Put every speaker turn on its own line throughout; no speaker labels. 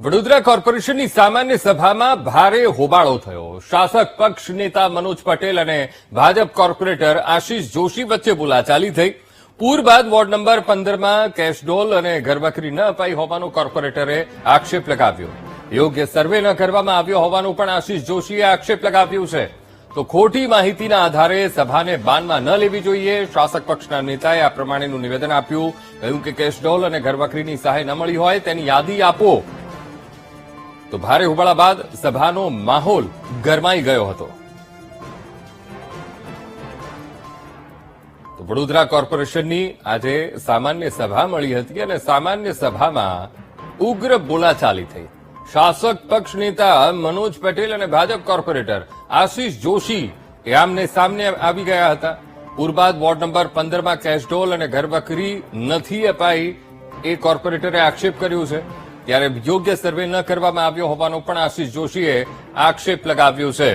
વડોદરા કોર્પોરેશનની સામાન્ય સભામાં ભારે હોબાળો થયો. શાસક પક્ષ નેતા મનોજ પટેલ અને ભાજપ કોર્પોરેટર આશીષ જોશી વચ્ચે બોલાચાલી થઈ. પૂર બાદ વોર્ડ નંબર પંદરમાં કેશડોલ અને ઘરબકરી ન અપાઈ હોવાનો કોર્પોરેટરે આક્ષેપ લગાવ્યો. યોગ્ય સર્વે ન કરવામાં આવ્યો હોવાનું પણ આશીષ જોશીએ આક્ષેપ લગાવ્યું છે. તો ખોટી માહિતીના આધારે સભાને બાનમાં ન લેવી જોઈએ. શાસક પક્ષના નેતાએ આ પ્રમાણેનું નિવેદન આપ્યું. કહ્યું કે કેશડોલ અને ઘરવખરીની સહાય ન મળી હોય તેની યાદી આપો. તો ભારે હોબાળા બાદ સભાનો માહોલ ગરમાઈ ગયો હતો. તો વડોદરા કોર્પોરેશનની આજે સામાન્ય સભા મળી હતી અને સામાન્ય સભામાં ઉગ્ર બોલાચાલી થઈ. શાસક પક્ષ નેતા મનોજ પટેલ અને ભાજપ કોર્પોરેટર આશીષ જોશી એ આમને સામને આવી ગયા હતા. ઉર્બાદ વોર્ડ નંબર પંદરમાં કેશડોલ અને ઘરબકરી નથી અપાઈ એ કોર્પોરેટરે આક્ષેપ કર્યું છે. ત્યારે યોગ્ય સર્વે ન કરવામાં આવ્યો હોવાનો પણ આશીષ જોશીએ આક્ષેપ લગાવ્યો છે.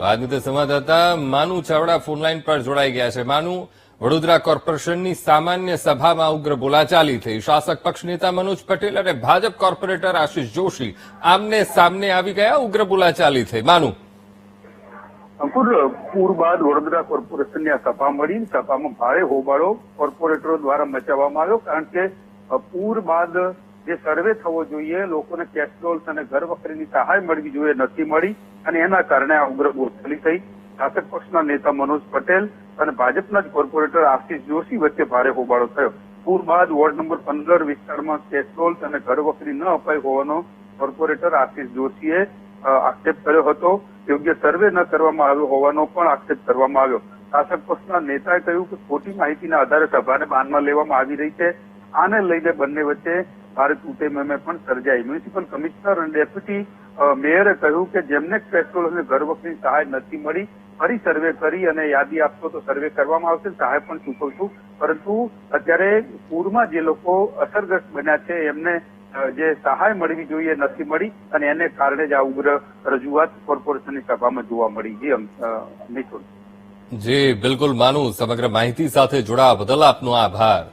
આજની તે સંવાદદાતા માનુ ચાવડા ફોનલાઈન પર જોડાઈ ગયા છે. માનુ, વડોદરા કોર્પોરેશનની સામાન્ય સભામાં ઉગ્ર બોલાચાલી થઈ. શાસક પક્ષ નેતા મનોજ પટેલ અને ભાજપ કોર્પોરેટર આશીષ જોશી આમને સામને આવી ગયા ઉગ્ર બોલાચાલી થઈ. માનુ
પૂર બાદ વડોદરા કોર્પોરેશનની આ સભા મળી. સભામાં ભારે હોબાળો કોર્પોરેટરો દ્વારા મચાવવામાં આવ્યો, કારણ કે પૂર બાદ જે સર્વે થવો જોઈએ, લોકોને કેસ્ટ્રોલ્સ અને ઘર વખરીની સહાય મળવી જોઈએ નથી મળી, અને એના કારણે આ ઉગ્ર બોલચાલી થઈ. શાસક પક્ષના નેતા મનોજ પટેલ અને ભાજપના જ કોર્પોરેટર આશીષ જોશી વચ્ચે ભારે હોબાળો થયો. પૂર બાદ વોર્ડ નંબર પંદર વિસ્તારમાં કેસ્ટ્રોલ્સ અને ઘર વખરી ન અપાઈ હોવાનો કોર્પોરેટર આશીષ જોશીએ આક્ષેપ કર્યો હતો. યોગ્ય સર્વે ન કરવામાં આવ્યો હોવાનો પણ આક્ષેપ કરવામાં આવ્યો. શાસક પક્ષના નેતાએ કહ્યું કે ખોટી માહિતીના આધારે સભાને બાનમાં લેવામાં આવી રહી છે. આને લઈને બંને વચ્ચે ભારે તૂટેમેમે પણ સર્જાઈ. મ્યુનિસિપલ કમિશનર અને ડેપ્યુટી મેયરે કહ્યું કે જેમને પેટ્રોલ અને ઘરવખની સહાય નથી મળી, ફરી સર્વે કરી અને યાદી આપશો તો સર્વે કરવામાં આવશે. સહાય પણ ચૂકવશું. પરંતુ અત્યારે પૂરમાં જે લોકો અસરગ્રસ્ત બન્યા છે એમને જે સહાય મળવી જોઈએ નથી મળી અને એને કારણે જ આ ઉગ્ર રજૂઆત કોર્પોરેશનની સભામાં જોવા મળી, જે મિથુન
જી, બિલકુલ માનું સમગ્ર માહિતી સાથે જોડાવા બદલ આપનો આભાર.